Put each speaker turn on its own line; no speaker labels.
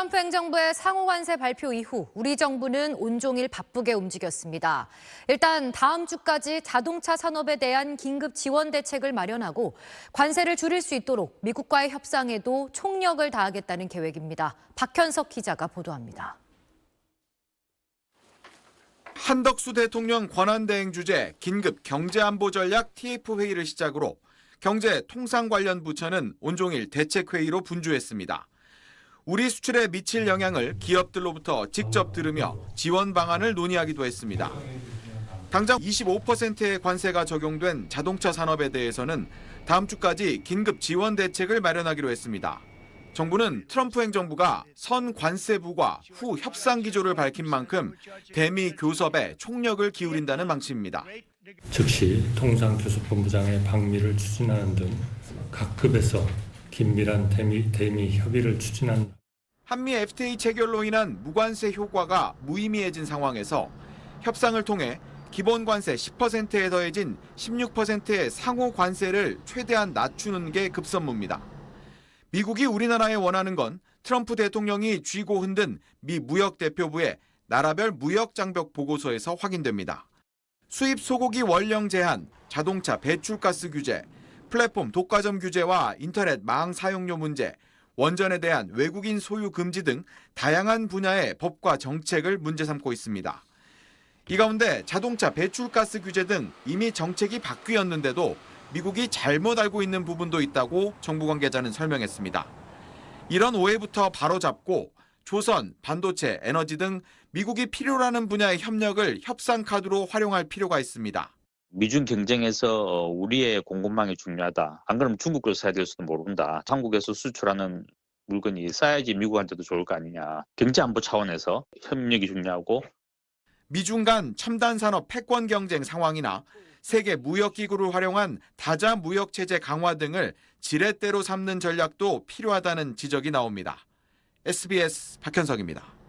트럼프 행정부의 상호 관세 발표 이후 우리 정부는 온종일 바쁘게 움직였습니다. 일단 다음 주까지 자동차 산업에 대한 긴급 지원 대책을 마련하고 관세를 줄일 수 있도록 미국과의 협상에도 총력을 다하겠다는 계획입니다. 박현석 기자가 보도합니다.
한덕수 대통령 권한대행 주재 긴급 경제안보 전략 TF 회의를 시작으로 경제 통상 관련 부처는 온종일 대책 회의로 분주했습니다. 우리 수출에 미칠 영향을 기업들로부터 직접 들으며 지원 방안을 논의하기도 했습니다. 당장 25%의 관세가 적용된 자동차 산업에 대해서는 다음 주까지 긴급 지원 대책을 마련하기로 했습니다. 정부는 트럼프 행정부가 선 관세 부과 후 협상 기조를 밝힌 만큼 대미 교섭에 총력을 기울인다는 방침입니다.
즉시 통상교섭본부장의 방미를 추진하는 등 각 급에서 긴밀한 대미, 대미 협의를 추진한
한미 FTA 체결로 인한 무관세 효과가 무의미해진 상황에서 협상을 통해 기본 관세 10%에 더해진 16%의 상호 관세를 최대한 낮추는 게 급선무입니다. 미국이 우리나라에 원하는 건 트럼프 대통령이 쥐고 흔든 미 무역 대표부의 나라별 무역 장벽 보고서에서 확인됩니다. 수입 소고기 원령 제한, 자동차 배출가스 규제, 플랫폼 독과점 규제와 인터넷 망 사용료 문제, 원전에 대한 외국인 소유 금지 등 다양한 분야의 법과 정책을 문제 삼고 있습니다. 이 가운데 자동차 배출가스 규제 등 이미 정책이 바뀌었는데도 미국이 잘못 알고 있는 부분도 있다고 정부 관계자는 설명했습니다. 이런 오해부터 바로잡고 조선, 반도체, 에너지 등 미국이 필요로 하는 분야의 협력을 협상 카드로 활용할 필요가 있습니다.
미중 경쟁에서 어, 우리의 공급망이 중요하다. 안 그러면 중국으로 사야 될 수도 모른다. 한국에서 수출하는 물건이 싸야지 미국한테도 좋을 거 아니냐. 경제 안보 차원에서 협력이 중요하고
미중 간 첨단 산업 패권 경쟁 상황이나 세계 무역 기구를 활용한 다자 무역 체제 강화 등을 지렛대로 삼는 전략도 필요하다는 지적이 나옵니다. SBS 박현석입니다.